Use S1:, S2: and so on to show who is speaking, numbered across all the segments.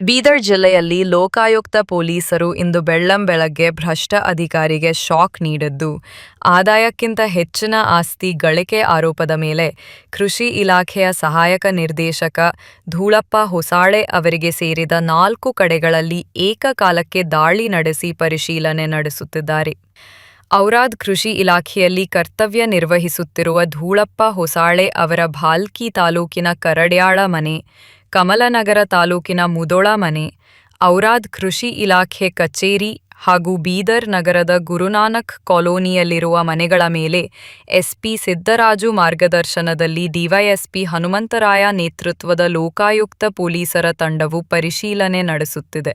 S1: ಬೀದರ್ ಜಿಲ್ಲೆಯಲ್ಲಿ ಲೋಕಾಯುಕ್ತ ಪೊಲೀಸರು ಇಂದು ಬೆಳ್ಳಂಬೆಳಗ್ಗೆ ಭ್ರಷ್ಟ ಅಧಿಕಾರಿಗೆ ಶಾಕ್ ನೀಡಿದ್ದು. ಆದಾಯಕ್ಕಿಂತ ಹೆಚ್ಚಿನ ಆಸ್ತಿ ಗಳಿಕೆ ಆರೋಪದ ಮೇಲೆ ಕೃಷಿ ಇಲಾಖೆಯ ಸಹಾಯಕ ನಿರ್ದೇಶಕ ಧೂಳಪ್ಪ ಹೊಸಾಳೆ ಅವರಿಗೆ ಸೇರಿದ ನಾಲ್ಕು ಕಡೆಗಳಲ್ಲಿ ಏಕಕಾಲಕ್ಕೆ ದಾಳಿ ನಡೆಸಿ ಪರಿಶೀಲನೆ ನಡೆಸುತ್ತಿದ್ದಾರೆ. ಔರಾದ್ ಕೃಷಿ ಇಲಾಖೆಯಲ್ಲಿ ಕರ್ತವ್ಯ ನಿರ್ವಹಿಸುತ್ತಿರುವ ಧೂಳಪ್ಪ ಹೊಸಾಳೆ ಅವರ ಭಾಲ್ಕಿ ತಾಲೂಕಿನ ಕರಡ್ಯಾಳ ಮನೆ ಕಮಲನಗರ ತಾಲೂಕಿನ ಮುದೋಳ ಮನೆ ಔರಾದ್ ಕೃಷಿ ಇಲಾಖೆ ಕಚೇರಿ ಹಾಗೂ ಬೀದರ್ ನಗರದ ಗುರುನಾನಕ್ ಕಾಲೋನಿಯಲ್ಲಿರುವ ಮನೆಗಳ ಮೇಲೆ ಎಸ್ಪಿ ಸಿದ್ದರಾಜು ಮಾರ್ಗದರ್ಶನದಲ್ಲಿ ಡಿವೈಎಸ್ಪಿ ಹನುಮಂತರಾಯ ನೇತೃತ್ವದ ಲೋಕಾಯುಕ್ತ ಪೊಲೀಸರ ತಂಡವು ಪರಿಶೀಲನೆ ನಡೆಸುತ್ತಿದೆ.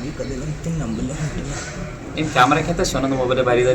S2: ಗುರು ಸ್ಥಾನ ಉಳಿಸ್ತೀರಿ
S3: ಮರ ಐತ್ರಿಲ್ಲ
S4: ನಿಮ್ಮ ಕ್ಯಾಮ್ರಾ ಕಿಂತ ಶಿವನಂದ ಮೊಬೈಲ್ ಭಾರಿ ಇದೆ